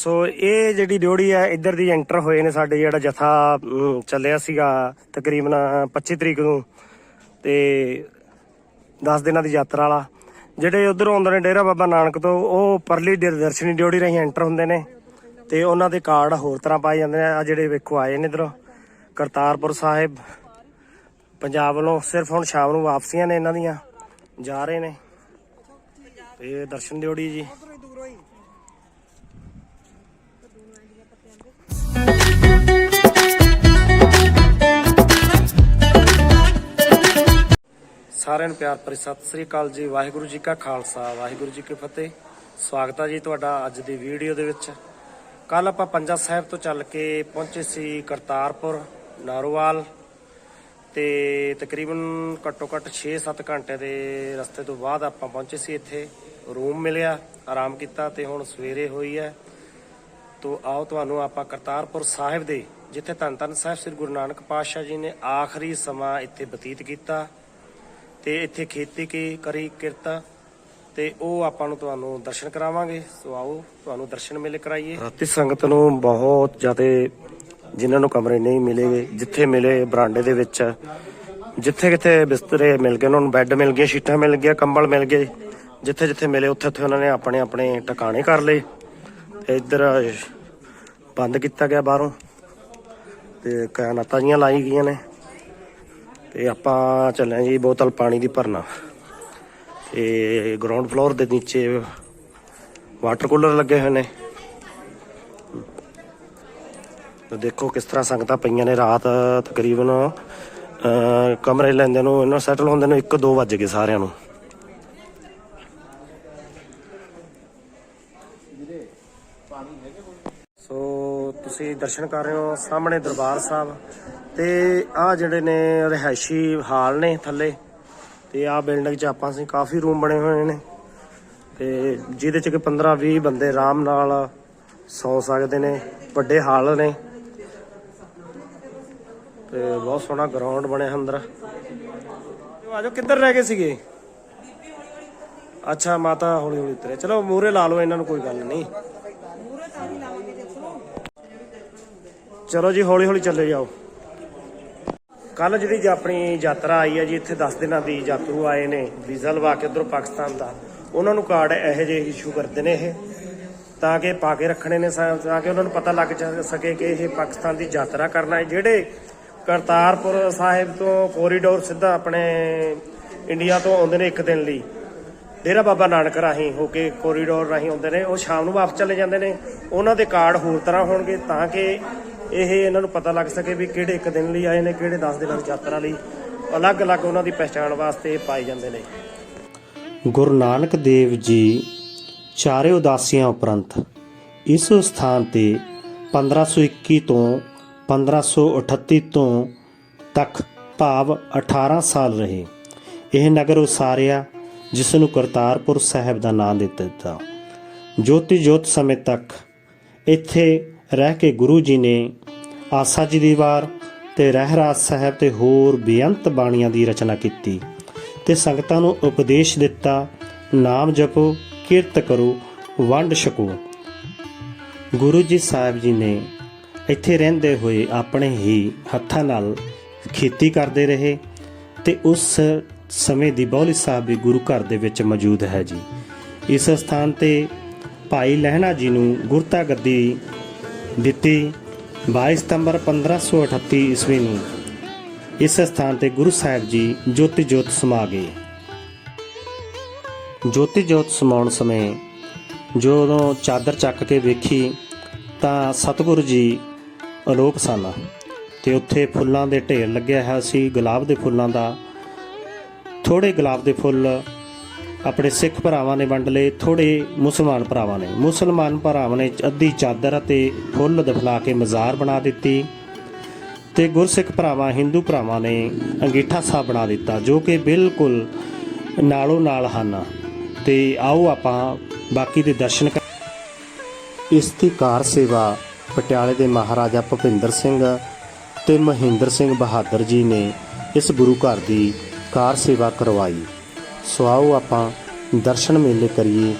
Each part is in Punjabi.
ਸੋ ਇਹ ਜਿਹੜੀ ਡਿਊੜੀ ਹੈ ਇੱਧਰ ਦੀ ਐਂਟਰ ਹੋਏ ਨੇ ਸਾਡੇ ਜਿਹੜਾ ਜਥਾ ਚੱਲਿਆ ਸੀਗਾ ਤਕਰੀਬਨ 25 ਤਰੀਕ ਨੂੰ ਤੇ 10 ਦਿਨਾਂ ਦੀ ਯਾਤਰਾ ਵਾਲਾ। ਜਿਹੜੇ ਉਧਰੋਂ ਆਉਂਦੇ ਨੇ ਡੇਰਾ ਬਾਬਾ ਨਾਨਕ ਤੋਂ, ਉਹ ਪਰਲੀ ਦਰਸ਼ਨੀ ਡਿਊੜੀ ਰਾਹੀਂ ਐਂਟਰ ਹੁੰਦੇ ਨੇ ਤੇ ਉਹਨਾਂ ਦੇ ਕਾਰਡ ਹੋਰ ਤਰ੍ਹਾਂ ਪਾਏ ਜਾਂਦੇ ਨੇ। ਆ ਜਿਹੜੇ ਵੇਖੋ ਆਏ ਨੇ ਇਧਰੋਂ, ਕਰਤਾਰਪੁਰ ਸਾਹਿਬ, ਪੰਜਾਬ ਵੱਲੋਂ ਸਿਰਫ ਹੁਣ ਸ਼ਾਮ ਨੂੰ ਵਾਪਸੀਆਂ ਨੇ ਇਹਨਾਂ ਦੀਆਂ, ਜਾ ਰਹੇ ਨੇ। ਤੇ ਦਰਸ਼ਨ ਡਿਊੜੀ ਜੀ। ਸਾਰਿਆਂ ਨੂੰ ਪਿਆਰ ਭਰੀ ਸਤਿ ਸ੍ਰੀ ਅਕਾਲ ਜੀ, ਵਾਹਿਗੁਰੂ ਜੀ ਕਾ ਖਾਲਸਾ, ਵਾਹਿਗੁਰੂ ਜੀ ਕੀ ਫਤਿਹ। ਸਵਾਗਤ ਹੈ ਜੀ ਤੁਹਾਡਾ ਅੱਜ ਦੀ ਵੀਡੀਓ ਦੇ ਵਿੱਚ। ਕੱਲ ਆਪਾਂ ਪੰਜਾ ਸਾਹਿਬ ਤੋਂ ਚੱਲ ਕੇ ਪਹੁੰਚੇ ਸੀ ਕਰਤਾਰਪੁਰ, ਨਾਰੋਵਾਲ ਤੇ ਤਕਰੀਬਨ ਘੱਟੋ ਘੱਟ 6-7 ਘੰਟੇ ਦੇ ਰਸਤੇ ਤੋਂ ਬਾਅਦ ਆਪਾਂ ਪਹੁੰਚੇ ਸੀ ਇੱਥੇ। ਰੂਮ ਮਿਲਿਆ, ਆਰਾਮ ਕੀਤਾ ਤੇ ਹੁਣ ਸਵੇਰੇ ਹੋਈ ਹੈ। ਤੋ ਆਓ ਤੁਹਾਨੂੰ ਆਪਾਂ ਕਰਤਾਰਪੁਰ ਸਾਹਿਬ ਦੇ, ਜਿੱਥੇ ਧੰਨ ਧੰਨ ਸਾਹਿਬ ਸ੍ਰੀ ਗੁਰੂ ਨਾਨਕ ਪਾਤਸ਼ਾਹ ਜੀ ਨੇ ਆਖਰੀ ਸਮਾਂ ਇੱਥੇ ਬਤੀਤ ਕੀਤਾ। ਤੇ ਇੱਥੇ ਖੇਤੀ ਕੀ ਕਰੀ, ਕਿਰਤ, ਤੇ ਉਹ ਆਪਾਂ ਨੂੰ ਤੁਹਾਨੂੰ ਦਰਸ਼ਨ ਕਰਾਵਾਂਗੇ। ਸੋ ਆਓ, ਤੁਹਾਨੂੰ ਦਰਸ਼ਨ ਮੇਲੇ ਕਰਾਈਏ। ਰਾਤੀ ਸੰਗਤ ਨੂੰ ਬਹੁਤ ਜ਼ਿਆਦਾ ਜਿਨ੍ਹਾਂ ਨੂੰ ਕਮਰੇ ਨਹੀਂ ਮਿਲੇ ਜਿੱਥੇ ਮਿਲੇ ਬਰਾਂਡੇ ਦੇ ਵਿੱਚ, ਜਿੱਥੇ ਕਿੱਥੇ ਬਿਸਤਰੇ ਮਿਲ ਗਏ, ਉਹਨਾਂ ਨੂੰ ਬੈੱਡ ਮਿਲ ਗਏ, ਸ਼ੀਟਾਂ ਮਿਲ ਗਈਆਂ, ਕੰਬਲ ਮਿਲ ਗਏ। ਜਿੱਥੇ ਜਿੱਥੇ ਮਿਲੇ, ਉੱਥੇ ਉੱਥੇ ਉਹਨਾਂ ਨੇ ਆਪਣੇ ਆਪਣੇ ਟਿਕਾਣੇ ਕਰ ਲਏ ਤੇ ਇੱਧਰ ਬੰਦ ਕੀਤਾ ਗਿਆ ਬਾਹਰੋਂ ਤੇ ਕਾਇਨਾਤਾਂ ਜੀਆਂ ਲਾਈ ਗਈਆਂ ਨੇ। ਤੇ ਆਪਾਂ ਚੱਲੇ ਜੀ ਬੋਤਲ ਪਾਣੀ ਦੀ ਭਰਨਾ। ਤੇ ਗਰਾਊਂਡ ਫਲੋਰ ਦੇ ਨੀਚੇ ਵਾਟਰ ਕੂਲਰ ਲੱਗੇ ਹੋਏ ਨੇ। ਤੇ ਦੇਖੋ ਕਿਸ ਤਰ੍ਹਾਂ ਸੰਗਤਾਂ ਪਈਆਂ ਨੇ ਰਾਤ ਤਕਰੀਬਨ ਕਮਰੇ ਲੈਂਦੇ ਨੂੰ, ਇਹਨਾਂ ਸੈਟਲ ਹੁੰਦੇ ਨੂੰ 1-2 ਵੱਜ ਗਏ ਸਾਰਿਆਂ ਨੂੰ। ਸੋ ਤੁਸੀਂ ਦਰਸ਼ਨ ਕਰ ਰਹੇ ਹੋ ਸਾਹਮਣੇ ਦਰਬਾਰ ਸਾਹਿਬ। ਤੇ ਆ ਜਿਹੜੇ ਨੇ ਰਿਹਾਇਸ਼ੀ ਹਾਲ ਨੇ ਥੱਲੇ, ਤੇ ਆ ਬਿਲਡਿੰਗ 'ਚ ਆਪਾਂ ਅਸੀਂ ਕਾਫੀ ਰੂਮ ਬਣੇ ਹੋਏ ਨੇ। ਤੇ ਜਿਹਦੇ 'ਚ ਕਿ 15 20 ਬੰਦੇ ਆਰਾਮ ਨਾਲ ਸੌ ਸਕਦੇ ਨੇ, ਵੱਡੇ ਹਾਲ ਨੇ। ਤੇ ਬਹੁਤ ਸੋਹਣਾ ਗਰਾਊਂਡ ਬਣਿਆ ਅੰਦਰ। ਆਜੋ, ਕਿੱਧਰ ਰਹਿ ਗਏ ਸੀਗੇ? ਅੱਛਾ, ਮਾਤਾ ਹੌਲੀ ਹੌਲੀ ਉਤਰੇ। ਚਲੋ ਮੂਰੇ ਲਾ ਲਓ, ਇਹਨਾਂ ਨੂੰ ਕੋਈ ਗੱਲ ਨਹੀਂ। ਚਲੋ ਜੀ, ਹੌਲੀ ਹੌਲੀ ਚੱਲੇ ਜਾਓ। ਕੱਲ ਜਿਹੜੀ ਜੀ ਆਪਣੀ ਯਾਤਰਾ ਆਈ ਹੈ ਜੀ, ਇੱਥੇ 10 ਦਿਨਾਂ ਦੀ ਯਾਤਰੂ ਆਏ ਨੇ, ਵੀਜ਼ਾ ਲਵਾ ਕੇ ਉਧਰੋਂ ਪਾਕਿਸਤਾਨ ਦਾ। ਉਹਨਾਂ ਨੂੰ ਕਾਰਡ ਇਹੋ ਜਿਹੇ ਇਸ਼ੂ ਕਰਦੇ ਨੇ ਇਹ, ਤਾਂ ਕਿ ਪਾ ਕੇ ਰੱਖਣੇ ਨੇ ਸਾ- ਤਾਂ ਕਿ ਉਹਨਾਂ ਨੂੰ ਪਤਾ ਲੱਗ ਜਾ ਸਕੇ ਕਿ ਇਹ ਪਾਕਿਸਤਾਨ ਦੀ ਯਾਤਰਾ ਕਰਨਾ ਹੈ। ਜਿਹੜੇ ਕਰਤਾਰਪੁਰ ਸਾਹਿਬ ਤੋਂ ਕੋਰੀਡੋਰ ਸਿੱਧਾ ਆਪਣੇ ਇੰਡੀਆ ਤੋਂ ਆਉਂਦੇ ਨੇ ਇੱਕ ਦਿਨ ਲਈ, ਡੇਰਾ ਬਾਬਾ ਨਾਨਕ ਰਾਹੀਂ ਹੋ ਕੇ ਕੋਰੀਡੋਰ ਰਾਹੀਂ ਆਉਂਦੇ ਨੇ, ਉਹ ਸ਼ਾਮ ਨੂੰ ਵਾਪਸ ਚਲੇ ਜਾਂਦੇ ਨੇ। ਉਹਨਾਂ ਦੇ ਕਾਰਡ ਹੋਰ ਤਰ੍ਹਾਂ ਹੋਣਗੇ ਤਾਂ ਕਿ ਇਹ ਇਹਨਾਂ ਨੂੰ ਪਤਾ ਲੱਗ ਸਕੇ ਵੀ ਕਿਹੜੇ ਇੱਕ ਦਿਨ ਲਈ ਆਏ ਨੇ, ਕਿਹੜੇ 10 ਦਿਨਾਂ ਦੀ ਯਾਤਰਾ ਲਈ। ਅਲੱਗ-ਅਲੱਗ ਉਹਨਾਂ ਦੀ ਪਹਿਚਾਣ ਵਾਸਤੇ ਪਾਏ ਜਾਂਦੇ ਨੇ। ਗੁਰੂ ਨਾਨਕ ਦੇਵ ਜੀ ਚਾਰੇ ਉਦਾਸੀਆਂ ਉਪਰੰਤ ਇਸ ਸਥਾਨ ਤੇ 1521 ਤੋਂ 1538 ਤੋਂ ਤੱਕ ਭਾਵ 18 ਸਾਲ ਰਹੇ। ਇਹ ਨਗਰ ਉਸਾਰਿਆ, ਜਿਸ ਨੂੰ ਕਰਤਾਰਪੁਰ ਸਾਹਿਬ ਦਾ ਨਾਮ ਦਿੱਤਾ ਦਿੱਤਾ। ਜੋਤੀ ਜੋਤ ਸਮੇਂ ਤੱਕ ਇੱਥੇ ਰਹਿ ਕੇ ਗੁਰੂ ਜੀ ਨੇ ਆਸਾ ਜੀ ਦੀ ਵਾਰ ਤੇ ਰਹਿਰਾਜ ਸਾਹਿਬ ਤੇ ਹੋਰ ਬੇਅੰਤ ਬਾਣੀਆਂ ਦੀ ਰਚਨਾ ਕੀਤੀ ਤੇ ਸੰਗਤਾਂ ਨੂੰ ਉਪਦੇਸ਼ ਦਿੱਤਾ, ਨਾਮ ਜਪੋ, ਕਿਰਤ ਕਰੋ, ਵੰਡ ਛਕੋ। ਗੁਰੂ ਜੀ ਸਾਹਿਬ ਜੀ ਨੇ ਇੱਥੇ ਰਹਿੰਦੇ ਹੋਏ ਆਪਣੇ ਹੀ ਹੱਥਾਂ ਨਾਲ ਖੇਤੀ ਕਰਦੇ ਰਹੇ ਤੇ ਉਸ ਸਮੇਂ ਦੀ ਬੌਲੀ ਸਾਹਿਬ ਵੀ ਗੁਰੂ ਘਰ ਦੇ ਵਿੱਚ ਮੌਜੂਦ ਹੈ ਜੀ। ਇਸ ਸਥਾਨ ਤੇ ਭਾਈ ਲਹਿਣਾ ਜੀ ਨੂੰ ਗੁਰਤਾ ਗੱਦੀ ਦਿੱਤੀ 22 ਸਤੰਬਰ 1538 ਈਸਵੀ ਨੂੰ। ਇਸ ਸਥਾਨ ਤੇ ਗੁਰੂ ਸਾਹਿਬ ਜੀ ਜੋਤੀ ਜੋਤ ਸਮਾ ਗਏ। ਜੋਤੀ ਜੋਤ ਸਮਾਉਣ ਸਮੇਂ ਜਦੋਂ ਚਾਦਰ ਚੱਕ ਕੇ ਵੇਖੀ ਤਾਂ ਸਤਿਗੁਰੂ ਜੀ ਅਲੋਪ ਸਨ ਤੇ ਉੱਥੇ ਫੁੱਲਾਂ ਦੇ ਢੇਰ ਲੱਗਿਆ ਹੋਇਆ ਸੀ, ਗੁਲਾਬ ਦੇ ਫੁੱਲਾਂ ਦਾ। ਥੋੜੇ ਗੁਲਾਬ ਦੇ ਫੁੱਲ ਆਪਣੇ ਸਿੱਖ ਭਰਾਵਾਂ ਨੇ ਵੰਡ ਲਏ ਥੋੜੇ ਮੁਸਲਮਾਨ ਭਰਾਵਾਂ ਨੇ। ਮੁਸਲਮਾਨ ਭਰਾਵਾਂ ਨੇ ਅੱਧੀ ਚਾਦਰ ਅਤੇ ਫੁੱਲ ਦਫਲਾ ਕੇ ਮਜ਼ਾਰ ਬਣਾ ਦਿੱਤੀ ਤੇ ਗੁਰਸਿੱਖ ਭਰਾਵਾਂ, ਹਿੰਦੂ ਭਰਾਵਾਂ ਨੇ ਅੰਗੀਠਾ ਸਾਹਿਬ ਬਣਾ ਦਿੱਤਾ, ਜੋ ਕਿ ਬਿਲਕੁਲ ਨਾਲੋਂ ਨਾਲ ਹਨ। ਤੇ ਆਓ ਆਪਾਂ ਬਾਕੀ ਦੇ ਦਰਸ਼ਨ ਕਰ ਇਸ ਦੀ ਕਾਰ ਸੇਵਾ ਪਟਿਆਲੇ ਦੇ ਮਹਾਰਾਜਾ ਭੁਪਿੰਦਰ ਸਿੰਘ ਤੇ ਮਹਿੰਦਰ ਸਿੰਘ ਬਹਾਦਰ ਜੀ ਨੇ ਇਸ ਗੁਰੂ ਘਰ ਦੀ ਕਾਰ ਸੇਵਾ ਕਰਵਾਈ। ਸੋ ਆਓ ਆਪਾਂ ਦਰਸ਼ਨ ਮੇਲੇ ਕਰੀਏ।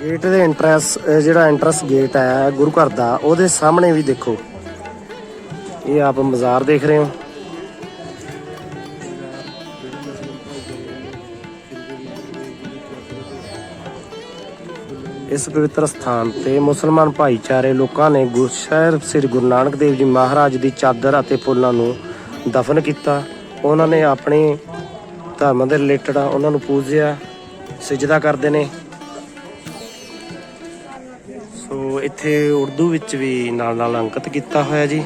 ਗੇਟ ਦੇ ਐਂਟਰੈਂਸ ਜਿਹੜਾ ਐਂਟਰੈਂਸ ਗੇਟ ਹੈ, ਗੁਰੂ ਘਰ ਦਾ, ਉਹਦੇ ਸਾਹਮਣੇ ਵੀ ਦੇਖੋ। ਇਹ ਆਪ ਮਜ਼ਾਰ ਦੇਖ ਰਹੇ ਹੋ। ਇਸ ਪਵਿੱਤਰ ਸਥਾਨ ਤੇ ਮੁਸਲਮਾਨ ਭਾਈਚਾਰੇ ਲੋਕਾਂ ਨੇ ਗੁਰਸ਼ਹਿਰ ਸ੍ਰੀ ਗੁਰੂ ਨਾਨਕ ਦੇਵ ਜੀ ਮਹਾਰਾਜ ਦੀ ਚਾਦਰ ਅਤੇ ਫੁੱਲਾਂ ਨੂੰ ਦਫਨ ਕੀਤਾ। ਉਹਨਾਂ ਨੇ ਆਪਣੇ ਧਰਮ ਦੇ ਰਿਲੇਟਡ ਉਹਨਾਂ ਨੂੰ ਪੂਜਿਆ, ਸਜਦਾ ਕਰਦੇ ਨੇ। ਸੋ ਇੱਥੇ ਉਰਦੂ ਵਿੱਚ ਵੀ ਨਾਲ ਨਾਲ ਅੰਕਿਤ ਕੀਤਾ ਹੋਇਆ ਜੀ।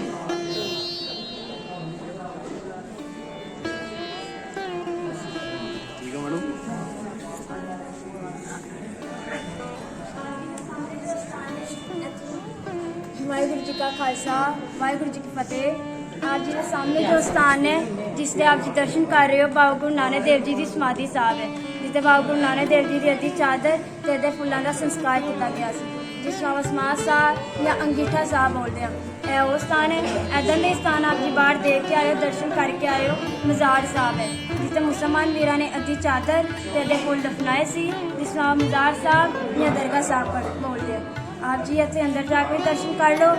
ਵਾਹਿਗੁਰੂ ਜੀ ਕਾ ਖਾਲਸਾ, ਵਾਹਿਗੁਰੂ ਜੀ ਕੀ ਫਤਿਹ। ਆਪ ਜੀ ਦੇ ਸਾਹਮਣੇ ਜੋ ਸਥਾਨ ਹੈ, ਜਿਸ ਤੇ ਆਪ ਜੀ ਦਰਸ਼ਨ ਕਰ ਰਹੇ ਹੋ, ਬਾਬਾ ਗੁਰੂ ਨਾਨਕ ਦੇਵ ਜੀ ਦੀ ਸਮਾਧੀ ਸਾਹਿਬ ਹੈ, ਜਿਸ ਤੇ ਬਾਬਾ ਗੁਰੂ ਨਾਨਕ ਦੇਵ ਜੀ ਦੀ ਅੱਧੀ ਚਾਦਰ ਤੇ ਅੱਧੇ ਫੁੱਲਾਂ ਦਾ ਸੰਸਕਾਰ ਕੀਤਾ ਗਿਆ ਸੀ। ਜਿਸ ਨੂੰ ਸਮਾਧ ਸਾਹਿਬ ਜਾਂ ਅੰਗੀਠਾ ਸਾਹਿਬ ਬੋਲਦੇ ਆ ਇਹ ਉਹ ਸਥਾਨ ਹੈ। ਇੱਦਾਂ ਦੇ ਸਥਾਨ ਆਪ ਜੀ ਬਾਹਰ ਦੇਖ ਕੇ ਆਇਓ ਦਰਸ਼ਨ ਕਰਕੇ ਆਇਓ। ਮਜ਼ਾਰ ਸਾਹਿਬ ਹੈ। ਤੇ ਮੁਸਲਮਾਨ ਵੀਰਾਂ ਨੇ ਅੱਧੀ ਚਾਦਰ ਤੇ ਅੱਧੇ ਫੁੱਲ ਦਫਨਾਏ ਸੀ ਜਿਸ ਨੂੰ ਮਜ਼ਾਰ ਸਾਹਿਬ ਜਾਂ ਦਰਗਾਹ ਸਾਹਿਬ ਬੋਲਦੇ ਆ ਆਪ ਜੀ ਇੱਥੇ ਅੰਦਰ ਜਾ ਕੇ ਦਰਸ਼ਨ ਕਰ ਲਓ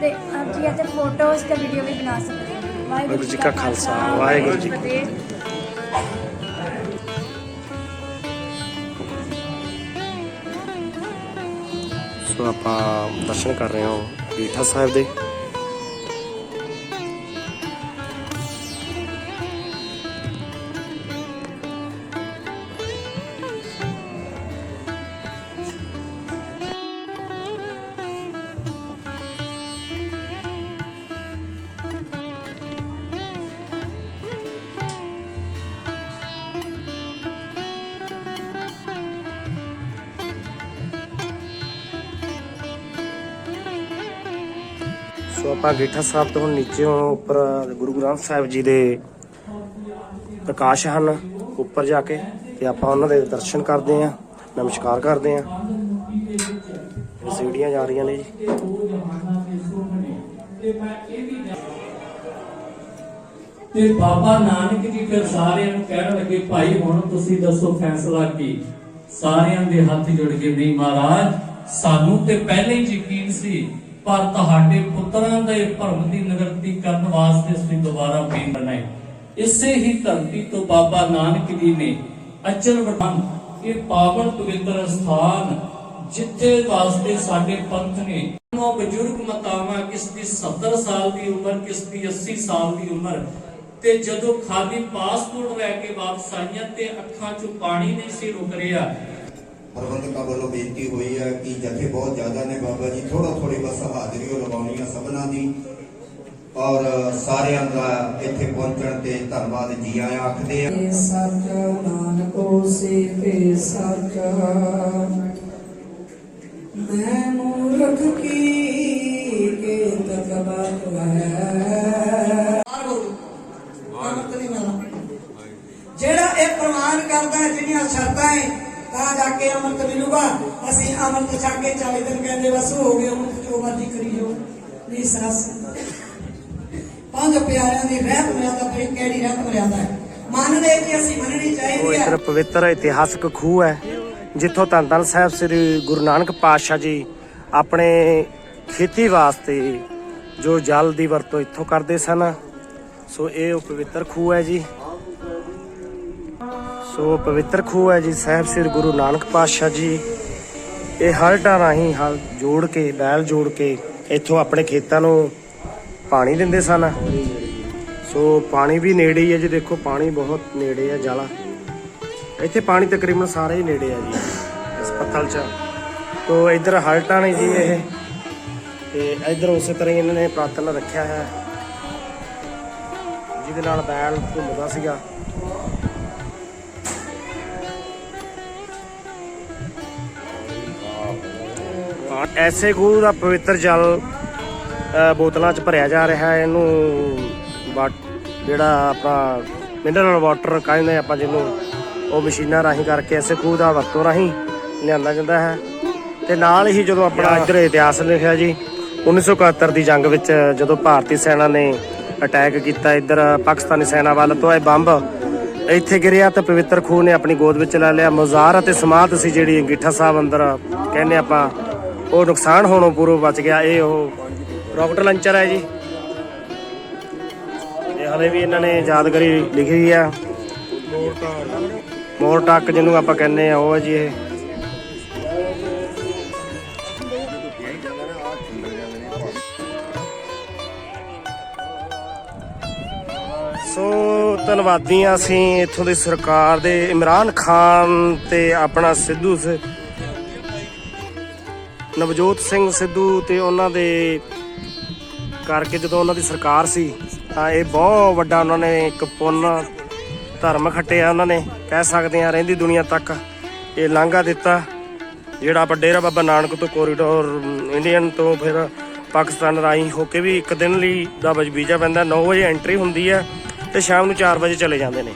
ਤੇ ਆਪ ਜੀ ਇੱਥੇ ਫੋਟੋਜ਼ ਤੇ ਵੀਡੀਓ ਵੀ ਬਣਾ ਸਕਦੇ ਹੋ। ਵਾਹਿਗੁਰੂ ਜੀ ਕਾ ਖਾਲਸਾ, ਵਾਹਿਗੁਰੂ ਜੀ ਕੀ ਫਤਿਹ। ਸੋ ਆਪਾਂ ਦਰਸ਼ਨ ਕਰ ਰਹੇ ਹਾਂ ਰੀਠਾ ਸਾਹਿਬ ਦੇ। ਸੋ ਆਪਾਂ ਗੀਠਾ ਸਾਹਿਬ ਤੋਂ ਹੁਣ ਉੱਪਰ ਗੁਰੂ ਗ੍ਰੰਥ ਸਾਹਿਬ ਜੀ ਦੇ ਪ੍ਰਕਾਸ਼ ਹਨ, ਉੱਪਰ ਜਾ ਕੇ, ਤੇ ਆਪਾਂ ਉਹਨਾਂ ਦੇ ਦਰਸ਼ਨ ਕਰਦੇ ਆਂ ਨਮਸਕਾਰ ਕਰਦੇ ਆਂ ਸੀੜੀਆਂ ਜਾ ਰਹੀਆਂ ਨੇ ਜੀ। ਤੇ ਬਾਬਾ ਨਾਨਕ ਜੀ ਫਿਰ ਸਾਰਿਆਂ ਨੂੰ ਕਹਿਣ ਲੱਗੇ, ਭਾਈ, ਹੁਣ ਤੁਸੀਂ ਦੱਸੋ ਫੈਸਲਾ ਕੀ? ਸਾਰਿਆਂ ਦੇ ਹੱਥ ਜੁੜ ਕੇ ਨਹੀਂ ਮਹਾਰਾਜ, ਸਾਨੂੰ ਤੇ ਪਹਿਲੇ ਹੀ ਯਕੀਨ ਸੀ ਪਰ ਤੁਹਾਡੇ ਪੁੱਤਰਾਂ ਦੇ ਭਰਮ ਦੀ ਨਿਵਰਤੀ ਕਰਨ ਵਾਸਤੇ ਅਸੀਂ ਦੁਬਾਰਾ ਫੇਰ ਬਣਾਏ ਇਸੇ ਹੀ ਧਰਤੀ ਤੋਂ ਬਾਬਾ ਨਾਨਕ ਜੀ ਨੇ ਅਚਲ ਵਟਨ ਇਹ ਪਾਵਨ ਪਵਿੱਤਰ ਸਥਾਨ ਜਿੱਥੇ ਵਾਸਤੇ ਸਾਡੇ ਪੰਥ ਨੇ ਨੋ ਬਜ਼ੁਰਗ ਮਤਾਵਾ, ਕਿਸ ਦੀ 70 ਸਾਲ ਦੀ ਉਮਰ, ਕਿਸ ਦੀ 80 ਸਾਲ ਦੀ ਉਮਰ, ਤੇ ਜਦੋਂ ਖਾਲੀ ਪਾਸਪੋਰਟ ਲੈ ਕੇ ਵਾਪਸ ਆਈਆਂ ਤੇ ਅੱਖਾਂ 'ਚੋਂ ਪਾਣੀ ਨਹੀਂ ਸੀ ਰੁਕ ਰਿਹਾ ਪ੍ਰਬੰਧਕਾਂ ਵੱਲੋਂ ਬੇਨਤੀ ਹੋਈ ਹੈ ਕਿ ਜਥੇ ਬਹੁਤ ਜ਼ਿਆਦਾ ਨੇ ਬਾਬਾ ਜੀ ਥੋੜਾ ਥੋੜੀ ਬਸ ਹਾਜ਼ਰੀ ਉਹ ਲਗਾਉਣੀ ਹੈ ਸਭਨਾਂ ਦੀ। ਔਰ ਸਾਰਿਆਂ ਦਾ ਇੱਥੇ ਪਹੁੰਚਣ ਤੇ ਧੰਨਵਾਦ ਜੀ ਆਇਆਂ ਆਖਦੇ ਆ ਸੱਚ ਨਾਨਕੋ ਸੇਵੇ ਸੱਚ ਮੈਂ ਮੂਰਖ ਕੀ ਕੇ ਤਕਬਤ ਹੈ? ਜਿਹੜਾ ਇਹ ਪ੍ਰਮਾਣ ਕਰਦਾ ਜਿਹੜੀਆਂ ਸ਼ਰਤਾਂ ਹੈ ਤਾਂ ਜਾ ਕੇ ਅਮਰਤ ਮਿਲੂਗਾ। ਅਸੀਂ ਅਮਰਤ ਛੱਡ ਕੇ 40 ਦਿਨ ਕਹਿੰਦੇ ਬਸ ਹੋ ਗਏ ਹੁਣ ਜੋ ਮਰਜ਼ੀ ਕਰੀ ਜਾਓ। ਨਹੀਂ ਸੱਸ ਪੰਜ ਪਿਆਰਿਆਂ ਦੀ ਰਹਿਤ ਮਰਿਆਦਾ ਪਈ ਕਿਹੜੀ ਰਹਿਤ ਮਰਿਆਦਾ ਹੈ ਮੰਨਦੇ ਕਿ ਅਸੀਂ ਮੰਨਣੀ ਉਹ ਚਾਹੀਦੀ ਹੈ। ਇੱਧਰ ਪਵਿੱਤਰ ਇਤਿਹਾਸਕ ਖੂਹ ਹੈ ਜਿੱਥੋਂ ਧੰਨ ਧੰਨ ਸਾਹਿਬ ਸ੍ਰੀ ਗੁਰੂ ਨਾਨਕ ਪਾਤਸ਼ਾਹ ਜੀ ਆਪਣੇ ਖੇਤੀ ਵਾਸਤੇ ਜੋ ਜਲ ਦੀ ਵਰਤੋਂ ਇੱਥੋਂ ਕਰਦੇ ਸਨ। ਸੋ ਇਹ ਉਹ ਪਵਿੱਤਰ ਖੂਹ ਹੈ ਜੀ। ਸੋ ਪਵਿੱਤਰ ਖੂਹ ਹੈ ਜੀ, ਸਾਹਿਬ ਸ੍ਰੀ ਗੁਰੂ ਨਾਨਕ ਪਾਤਸ਼ਾਹ ਜੀ। ਇਹ ਹਲਟਾਂ ਰਾਹੀਂ ਹਲ ਜੋੜ ਕੇ, ਬੈਲ ਜੋੜ ਕੇ ਇੱਥੋਂ ਆਪਣੇ ਖੇਤਾਂ ਨੂੰ ਪਾਣੀ ਦਿੰਦੇ ਸਨ। ਸੋ ਪਾਣੀ ਵੀ ਨੇੜੇ ਹੀ ਹੈ ਜੀ, ਦੇਖੋ ਪਾਣੀ ਬਹੁਤ ਨੇੜੇ ਹੈ ਜਾਲਾ। ਇੱਥੇ ਪਾਣੀ ਤਕਰੀਬਨ ਸਾਰੇ ਹੀ ਨੇੜੇ ਹੈ ਜੀ ਇਸ ਪੱਤਲ 'ਚ। ਤੋ ਇੱਧਰ ਹਲਟਾਂ ਨੇ ਜੀ ਇਹ। ਤੇ ਇੱਧਰ ਉਸੇ ਤਰ੍ਹਾਂ ਹੀ ਇਹਨਾਂ ਨੇ ਪ੍ਰਾਤਨ ਰੱਖਿਆ ਹੈ। ਜਿਹਦੇ ਨਾਲ ਬੈਲ ਘੁੰਮਦਾ ਸੀਗਾ। ਐਸੇ ਖੂਹ ਦਾ ਪਵਿੱਤਰ ਜਲ ਬੋਤਲਾਂ 'ਚ ਭਰਿਆ ਜਾ ਰਿਹਾ ਹੈ। ਇਹਨੂੰ ਜਿਹੜਾ ਆਪਣਾ ਮਿਨਰਲ ਵਾਟਰ ਕਹਿੰਦੇ ਆਪਾਂ ਜਿਹਨੂੰ ਉਹ ਮਸ਼ੀਨਾਂ ਰਾਹੀਂ ਕਰਕੇ ਐਸੇ ਖੂਹ ਦਾ ਵਰਤੋਂ ਰਾਹੀਂ ਲਿਆਂਦਾ ਜਾਂਦਾ ਹੈ। ਤੇ ਨਾਲ ਹੀ ਜਦੋਂ ਆਪਣਾ ਇੱਧਰ ਇਤਿਹਾਸ ਲਿਖਿਆ ਜੀ 1971 ਦੀ ਜੰਗ ਵਿੱਚ ਜਦੋਂ ਭਾਰਤੀ ਸੈਨਾ ਨੇ ਅਟੈਕ ਕੀਤਾ ਇੱਧਰ ਪਾਕਿਸਤਾਨੀ ਸੈਨਾ ਵੱਲ ਤੋਂ ਇਹ ਬੰਬ ਇੱਥੇ ਗਿਰਿਆ ਤੇ ਪਵਿੱਤਰ ਖੂਨ ਨੇ ਆਪਣੀ ਗੋਦ ਵਿੱਚ ਲੈ ਲਿਆ। ਮੁਜ਼ਾਰ ਅਤੇ ਸਮਾਧ ਸੀ ਜਿਹੜੀ ਅੰਗੀਠਾ ਸਾਹਿਬ ਅੰਦਰ ਕਹਿੰਦੇ ਆਪਾਂ ਉਹ ਨੁਕਸਾਨ ਹੋਣੋਂ ਪੂਰਵ ਬਚ ਗਿਆ, ਇਹ ਉਹ ਰਾਕਟ ਲਾਂਚਰ ਹੈ ਜੀ। ਇਹ ਹਲੇ ਵੀ ਇਹਨਾਂ ਨੇ ਯਾਦਗਾਰੀ ਲਿਖੀ ਹੋਈ ਆ। ਮੋਰ ਟੱਕ ਜਿਹਨੂੰ ਆਪਾਂ ਕਹਿੰਦੇ ਆ, ਉਹ ਹੈ ਜੀ ਇਹ। ਸੋ ਧੰਨਵਾਦੀ ਹਾਂ ਅਸੀਂ ਇੱਥੋਂ ਦੀ ਸਰਕਾਰ ਦੇ ਇਮਰਾਨ ਖਾਨ ਤੇ ਆਪਣਾ ਸਿੱਧੂ ਨਵਜੋਤ ਸਿੰਘ ਸਿੱਧੂ ਤੇ ਉਹਨਾਂ ਦੇ ਕਰਕੇ ਜਦੋਂ ਉਹਨਾਂ ਦੀ ਸਰਕਾਰ ਸੀ, ਤਾਂ ਇਹ ਬਹੁਤ ਵੱਡਾ ਉਹਨਾਂ ਨੇ ਇੱਕ ਪੁੰਨ ਧਰਮ ਖੱਟਿਆ ਉਹਨਾਂ ਨੇ। ਕਹਿ ਸਕਦੇ ਆ ਰਹਿੰਦੀ ਦੁਨੀਆ ਤੱਕ ਇਹ ਲਾਂਘਾ ਦਿੱਤਾ, ਜਿਹੜਾ ਆਪਾਂ ਡੇਰਾ ਬਾਬਾ ਨਾਨਕ ਤੋਂ ਕੋਰੀਡੋਰ ਇੰਡੀਅਨ ਤੋਂ ਫਿਰ ਪਾਕਿਸਤਾਨ ਰਾਹੀਂ ਹੋ ਕੇ ਵੀ ਇੱਕ ਦਿਨ ਲਈ ਦਾ ਵਜ, ਵੀਜ਼ਾ ਪੈਂਦਾ 9 ਵਜੇ ਐਂਟਰੀ ਹੁੰਦੀ ਹੈ ਤੇ ਸ਼ਾਮ ਨੂੰ 4 ਵਜੇ ਚਲੇ ਜਾਂਦੇ ਨੇ।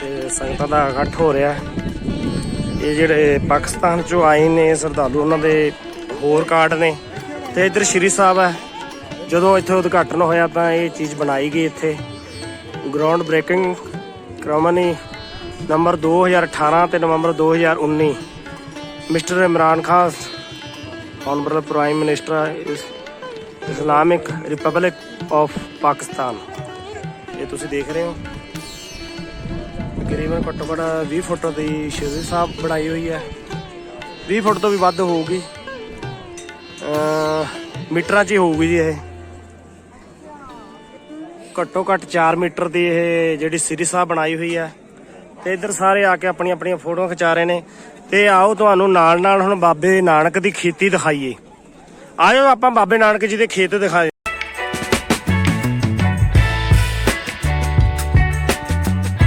ਤੇ ਸੰਗਤਾਂ ਦਾ ਇਕੱਠ ਹੋ ਰਿਹਾ ਇਹ ਜਿਹੜੇ ਪਾਕਿਸਤਾਨ ਚੋਂ ਆਏ ਨੇ, ਸ਼ਰਧਾਲੂ ਉਹਨਾਂ ਦੇ ਹੋਰ ਕਾਰਡ ਨੇ ਤੇ ਇੱਧਰ ਸ਼੍ਰੀ ਸਾਹਿਬ ਹੈ। ਜਦੋਂ ਇੱਥੇ ਉਦਘਾਟਨ ਹੋਇਆ ਤਾਂ ਇਹ ਚੀਜ਼ ਬਣਾਈ ਗਈ ਇੱਥੇ। ਗਰਾਊਂਡ ਬ੍ਰੇਕਿੰਗ ਕ੍ਰਮਨੀ ਨੰਬਰ 2018 ਤੇ November 2019 mister Imran Khan honourable prime minister Islamic republic of Pakistan ਇਹ ਤੁਸੀਂ ਦੇਖ ਰਹੇ ਹੋ। ਤਕਰੀਬਨ ਘੱਟੋ ਘੱਟ 20 ਫੁੱਟ ਦੀ ਸ਼ੀਸ਼ੇ ਸਾਹਿਬ ਬਣਾਈ ਹੋਈ ਹੈ। 20 ਫੁੱਟ ਤੋਂ ਵੀ ਵੱਧ ਹੋਊਗੀ। ਮੀਟਰਾਂ 'ਚ ਹੀ ਹੋਊਗੀ ਜੀ ਇਹ। ਘੱਟੋ ਘੱਟ 4 ਮੀਟਰ ਦੀ ਇਹ ਜਿਹੜੀ ਸਿਰੀ ਸਾਹਿਬ ਬਣਾਈ ਹੋਈ ਹੈ। ਤੇ ਇੱਧਰ ਸਾਰੇ ਆ ਕੇ ਆਪਣੀਆਂ ਆਪਣੀਆਂ ਫੋਟੋਆਂ ਖਿਚਾ ਰਹੇ ਨੇ। ਤੇ ਆਓ ਤੁਹਾਨੂੰ ਨਾਲ ਨਾਲ ਹੁਣ ਬਾਬੇ ਨਾਨਕ ਦੀ ਖੇਤੀ ਦਿਖਾਈਏ। ਆਇਓ ਆਪਾਂ ਬਾਬੇ ਨਾਨਕ ਜੀ ਦੇ ਖੇਤ ਦਿਖਾਏ।